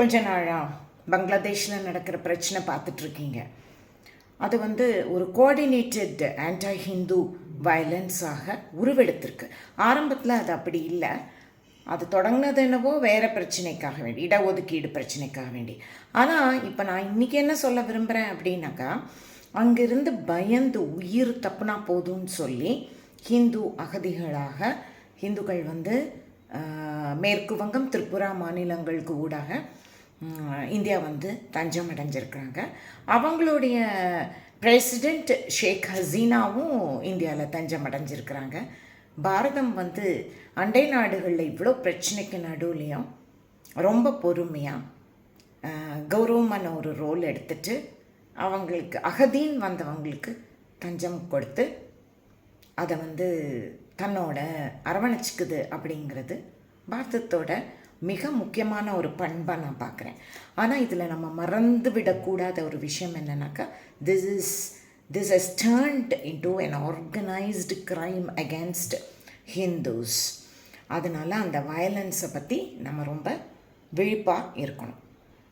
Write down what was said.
கொஞ்ச நாளாக பங்களாதேஷில் நடக்கிற பிரச்சனை பார்த்துட்ருக்கீங்க. அது வந்து ஒரு கோஆர்டினேட்டட் ஆன்டா ஹிந்து வயலன்ஸாக உருவெடுத்திருக்கு. ஆரம்பத்தில் அது அப்படி இல்லை. அது தொடங்கினது என்னவோ வேறு பிரச்சனைக்காக வேண்டி இடஒதுக்கீடு பிரச்சனைக்காக வேண்டி. ஆனால் இப்போ நான் இன்றைக்கி என்ன சொல்ல விரும்புகிறேன் அப்படின்னாக்கா அங்கிருந்து பயந்து உயிர் தப்புனா போதும்னு சொல்லி ஹிந்து அகதிகளாக ஹிந்துக்கள் வந்து மேற்கு வங்கம் திரிபுரா மாநிலங்களுக்கு ஊடாக இந்தியா வந்து தஞ்சம் அடைஞ்சிருக்கிறாங்க. அவங்களுடைய பிரசிடெண்ட் ஷேக் ஹசீனாவும் இந்தியாவில் தஞ்சம் அடைஞ்சிருக்கிறாங்க. பாரதம் வந்து அண்டை நாடுகளில் இவ்வளோ பிரச்சனைக்கு நடுவுலையும் ரொம்ப பொறுமையாக கௌரவமான ஒரு ரோல் எடுத்துட்டு அவங்களுக்கு அகதீன் வந்தவங்களுக்கு தஞ்சம் கொடுத்து அதை வந்து தன்னோட அரவணைச்சிக்குது அப்படிங்கிறது பாரதத்தோட மிக முக்கியமான ஒரு பண்பாக நான் பார்க்குறேன். ஆனால் இதில் நம்ம மறந்து விடக்கூடாத ஒரு விஷயம் என்னன்னாக்கா this is this is turned into an organised crime against Hindus அதனால் அந்த வயலன்ஸை பற்றி நம்ம ரொம்ப விழிப்பாக இருக்கணும்.